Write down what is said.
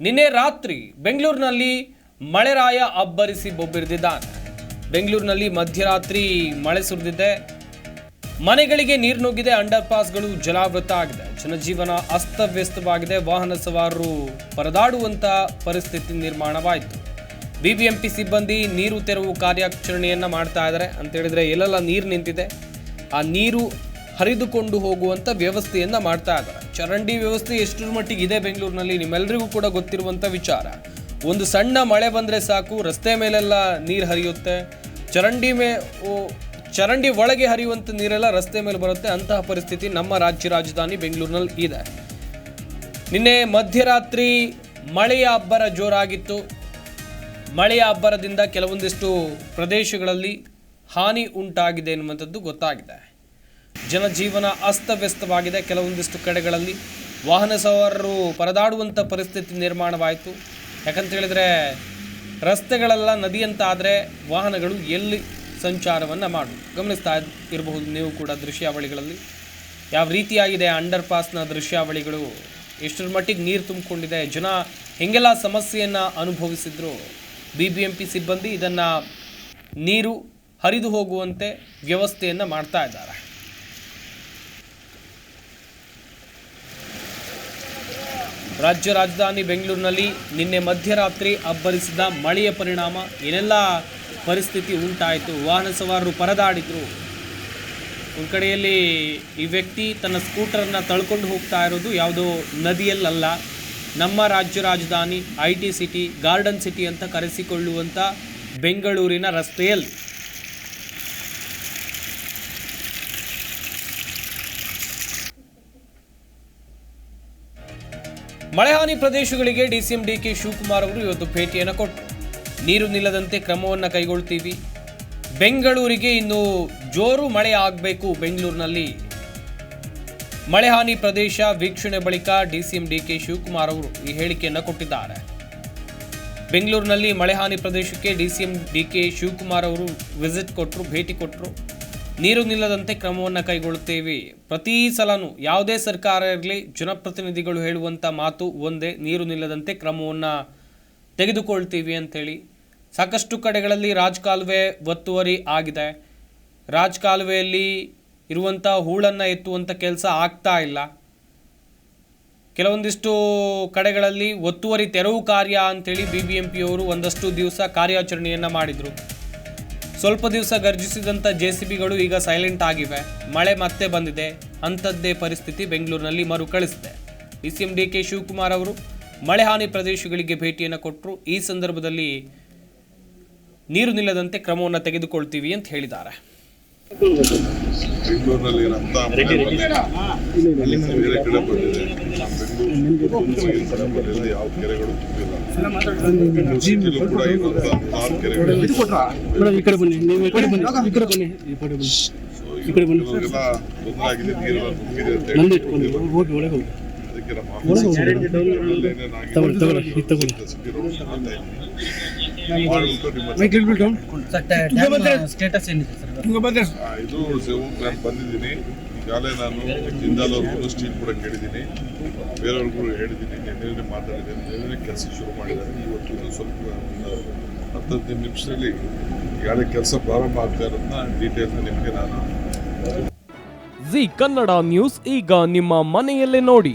ನಿನ್ನೆ ರಾತ್ರಿ ಬೆಂಗಳೂರಿನಲ್ಲಿ ಮಳೆರಾಯ ಅಬ್ಬರಿಸಿ ಬೊಬ್ಬಿರಿದಿದ್ದಾನೆ. ಬೆಂಗಳೂರಿನಲ್ಲಿ ಮಧ್ಯರಾತ್ರಿ ಮಳೆ ಸುರಿದಿದೆ. ಮನೆಗಳಿಗೆ ನೀರು ನುಗ್ಗಿದೆ ಅಂಡರ್ ಪಾಸ್ಗಳು ಜಲಾವೃತ ಆಗಿದೆ. ಜನಜೀವನ ಅಸ್ತವ್ಯಸ್ತವಾಗಿದೆ. ವಾಹನ ಸವಾರರು ಪರದಾಡುವಂತ ಪರಿಸ್ಥಿತಿ ನಿರ್ಮಾಣವಾಯಿತು. ಬಿಬಿಎಂಪಿ ಸಿಬ್ಬಂದಿ ನೀರು ತೆರವು ಕಾರ್ಯಾಚರಣೆಯನ್ನ ಮಾಡ್ತಾ ಇದ್ದಾರೆ. ಅಂತ ಹೇಳಿದ್ರೆ ಎಲ್ಲೆಲ್ಲ ನೀರು ನಿಂತಿದೆ. ಆ ನೀರು ಹರಿದುಕೊಂಡು ಹೋಗುವಂತ ವ್ಯವಸ್ಥೆಯನ್ನ ಮಾಡ್ತಾ ಇದ್ದಾರೆ. ಚರಂಡಿ ವ್ಯವಸ್ಥೆ ಎಷ್ಟರ ಮಟ್ಟಿಗೆ ಇದೆ ಬೆಂಗಳೂರಿನಲ್ಲಿ ನಿಮ್ಮೆಲ್ಲರಿಗೂ ಕೂಡ ಗೊತ್ತಿರುವಂತ ವಿಚಾರ. ಒಂದು ಸಣ್ಣ ಮಳೆ ಬಂದ್ರೆ ಸಾಕು, ರಸ್ತೆ ಮೇಲೆಲ್ಲ ನೀರು ಹರಿಯುತ್ತೆ. ಚರಂಡಿ ಮೇ ಚರಂಡಿ ಒಳಗೆ ಹರಿಯುವಂತ ನೀರೆಲ್ಲ ರಸ್ತೆ ಮೇಲೆ ಬರುತ್ತೆ. ಅಂತಹ ಪರಿಸ್ಥಿತಿ ನಮ್ಮ ರಾಜ್ಯ ರಾಜಧಾನಿ ಬೆಂಗಳೂರಿನಲ್ಲಿ ಇದೆ. ನಿನ್ನೆ ಮಧ್ಯರಾತ್ರಿ ಮಳೆಯ ಅಬ್ಬರ ಜೋರಾಗಿತ್ತು. ಮಳೆಯ ಅಬ್ಬರದಿಂದ ಕೆಲವೊಂದಿಷ್ಟು ಪ್ರದೇಶಗಳಲ್ಲಿ ಹಾನಿ ಉಂಟಾಗಿದೆ ಎನ್ನುವಂಥದ್ದು ಗೊತ್ತಾಗಿದೆ. ಜನಜೀವನ ಅಸ್ತವ್ಯಸ್ತವಾಗಿದೆ. ಕೆಲವೊಂದಿಷ್ಟು ಕಡೆಗಳಲ್ಲಿ ವಾಹನ ಸವಾರರು ಪರದಾಡುವಂಥ ಪರಿಸ್ಥಿತಿ ನಿರ್ಮಾಣವಾಯಿತು. ಯಾಕಂತ ಹೇಳಿದರೆ, ರಸ್ತೆಗಳೆಲ್ಲ ನದಿಯಂತಾದರೆ ವಾಹನಗಳು ಎಲ್ಲಿ ಸಂಚಾರವನ್ನು ಮಾಡು, ಗಮನಿಸ್ತಾ ಇರಬಹುದು ನೀವು ಕೂಡ ದೃಶ್ಯಾವಳಿಗಳಲ್ಲಿ. ಯಾವ ರೀತಿಯಾಗಿದೆ ಅಂಡರ್ ಪಾಸ್ನ ದೃಶ್ಯಾವಳಿಗಳು? ಎಷ್ಟರ ಮಟ್ಟಿಗೆ ನೀರು ತುಂಬಿಕೊಂಡಿದೆ? ಜನ ಹೆಂಗೆಲ್ಲ ಸಮಸ್ಯೆಯನ್ನು ಅನುಭವಿಸಿದ್ರು? ಬಿ ಬಿ ಎಂ ಪಿ ಸಿಬ್ಬಂದಿ ಇದನ್ನು ನೀರು ಹರಿದು ಹೋಗುವಂತೆ ವ್ಯವಸ್ಥೆಯನ್ನು ಮಾಡ್ತಾ ಇದ್ದಾರೆ. ರಾಜ್ಯ ರಾಜಧಾನಿ ಬೆಂಗಳೂರಿನಲ್ಲಿ ನಿನ್ನೆ ಮಧ್ಯರಾತ್ರಿ ಅಬ್ಬರಿಸಿದ ಮಳೆಯ ಪರಿಣಾಮ ಏನೆಲ್ಲ ಪರಿಸ್ಥಿತಿ ಉಂಟಾಯಿತು. ವಾಹನ ಸವಾರರು ಪರದಾಡಿದರು. ಒಂದು ಕಡೆಯಲ್ಲಿ ಈ ವ್ಯಕ್ತಿ ತನ್ನ ಸ್ಕೂಟರನ್ನು ತಳ್ಕೊಂಡು ಹೋಗ್ತಾ ಇರೋದು ಯಾವುದೋ ನದಿಯಲ್ಲಲ್ಲ. ನಮ್ಮ ರಾಜ್ಯ ರಾಜಧಾನಿ, I T city, garden city ಅಂತ ಕರೆಸಿಕೊಳ್ಳುವಂಥ ಬೆಂಗಳೂರಿನ ರಸ್ತೆಯಲ್ಲಿ ಮಳೆಹಾನಿ ಪ್ರದೇಶಗಳಿಗೆ ಡಿಸಿಎಂ ಡಿಕೆ ಶಿವಕುಮಾರ್ ಅವರು ಇವತ್ತು ಭೇಟಿಯನ್ನು ಕೊಟ್ಟರು ನೀರು ನಿಲ್ಲದಂತೆ ಕ್ರಮವನ್ನು ಕೈಗೊಳ್ತೀವಿ. ಬೆಂಗಳೂರಿಗೆ ಇನ್ನು ಜೋರು ಮಳೆ ಆಗಬೇಕು ಬೆಂಗಳೂರಿನಲ್ಲಿ. ಮಳೆಹಾನಿ ಪ್ರದೇಶ ವೀಕ್ಷಣೆ ಬಳಿಕ ಡಿಸಿಎಂ ಡಿಕೆ ಶಿವಕುಮಾರ್ ಅವರು ಈ ಹೇಳಿಕೆಯನ್ನು ಕೊಟ್ಟಿದ್ದಾರೆ. ಬೆಂಗಳೂರಿನಲ್ಲಿ ಮಳೆಹಾನಿ ಪ್ರದೇಶಕ್ಕೆ ಡಿಸಿಎಂ ಡಿಕೆ ಶಿವಕುಮಾರ್ ಅವರು ವಿಸಿಟ್ ಕೊಟ್ಟರು ಭೇಟಿ ಕೊಟ್ಟರು ನೀರು ನಿಲ್ಲದಂತೆ ಕ್ರಮವನ್ನು ಕೈಗೊಳ್ಳುತ್ತೇವೆ. ಪ್ರತಿ ಸಲನೂ ಯಾವುದೇ ಸರ್ಕಾರ ಇರಲಿ, ಜನಪ್ರತಿನಿಧಿಗಳು ಹೇಳುವಂಥ ಮಾತು ಒಂದೇ, ನೀರು ನಿಲ್ಲದಂತೆ ಕ್ರಮವನ್ನು ತೆಗೆದುಕೊಳ್ತೀವಿ ಅಂಥೇಳಿ ಸಾಕಷ್ಟು ಕಡೆಗಳಲ್ಲಿ ರಾಜಕಾಲುವೆ ಒತ್ತುವರಿ ಆಗಿದೆ. ರಾಜಕಾಲುವೆಯಲ್ಲಿ ಇರುವಂಥ ಹೂಳನ್ನು ಎತ್ತುವಂಥ ಕೆಲಸ ಆಗ್ತಾ ಇಲ್ಲ. ಕೆಲವೊಂದಿಷ್ಟು ಕಡೆಗಳಲ್ಲಿ ಒತ್ತುವರಿ ತೆರವು ಕಾರ್ಯ ಅಂಥೇಳಿ ಬಿ ಬಿ ಎಂ ಪಿಯವರು ಒಂದಷ್ಟು ದಿವಸ ಕಾರ್ಯಾಚರಣೆಯನ್ನು ಮಾಡಿದರು. ಸ್ವಲ್ಪ ದಿವಸ ಗರ್ಜಿಸಿದಂಥ ಜೆ ಸಿ ಬಿಗಳು ಈಗ ಸೈಲೆಂಟ್ ಆಗಿವೆ. ಮಳೆ ಮತ್ತೆ ಬಂದಿದೆ. ಅಂಥದ್ದೇ ಪರಿಸ್ಥಿತಿ ಬೆಂಗಳೂರಿನಲ್ಲಿ ಮರುಕಳಿಸಿದೆ D C M D K Shivakumar ಅವರು ಮಳೆ ಹಾನಿ ಪ್ರದೇಶಗಳಿಗೆ ಭೇಟಿಯನ್ನು ಕೊಟ್ಟರು ಈ ಸಂದರ್ಭದಲ್ಲಿ ನೀರು ನಿಲ್ಲದಂತೆ ಕ್ರಮವನ್ನು ತೆಗೆದುಕೊಳ್ತೀವಿ ಅಂತ ಹೇಳಿದ್ದಾರೆ. ಬೆಂಗಳೂರಿನಲ್ಲಿ. ಬೇರೆ ಕಡೆ ಬಂದಿದೆ ಬೆಂಗಳೂರು ಯಾವ ಕೆರೆಗಳು ತುಂಬಿಲ್ಲ ಕೂಡ ಆರು ಕೆರೆಗಳು ತೊಂದರೆ ಆಗಿದೆ ನೀರೆಲ್ಲ ತುಂಬಿದೆ ಅಂತ ಹೇಳಿ ನಿಮ್ಮ ಸ್ಟೇಟಸ್ ಏನಿದೆ ಸರ್ ಇದು ನಾನು ಬಂದಿದ್ದೀನಿ. ಈಗಾಗಲೇ ನಾನು ಜಿಂದಾಲ್ವ್ರಿಗೂ ಸ್ಟೀಲ್ ಕೂಡ ಕೇಳಿದ್ದೀನಿ. ಬೇರೆಯವ್ರಿಗೂ ಹೇಳಿದ್ದೀನಿ ನಿನ್ನೆ ಮಾತಾಡಿದ್ದೀನಿ ನಿನ್ನೆ ಕೆಲಸ ಶುರು ಮಾಡಿದ್ದಾರೆ. ಇವತ್ತು ಸ್ವಲ್ಪ ಒಂದು ಹತ್ತು ಹದಿನೈದು ನಿಮಿಷದಲ್ಲಿ ಈಗಾಗಲೇ ಕೆಲಸ ಪ್ರಾರಂಭ ಆಗ್ತಾ ಇರೋದನ್ನ ಡೀಟೇಲ್ಸ್ ನಿಮಗೆ ನಾನು ಜಿ ಕನ್ನಡ ನ್ಯೂಸ್ ಈಗ ನಿಮ್ಮ ಮನೆಯಲ್ಲೇ ನೋಡಿ.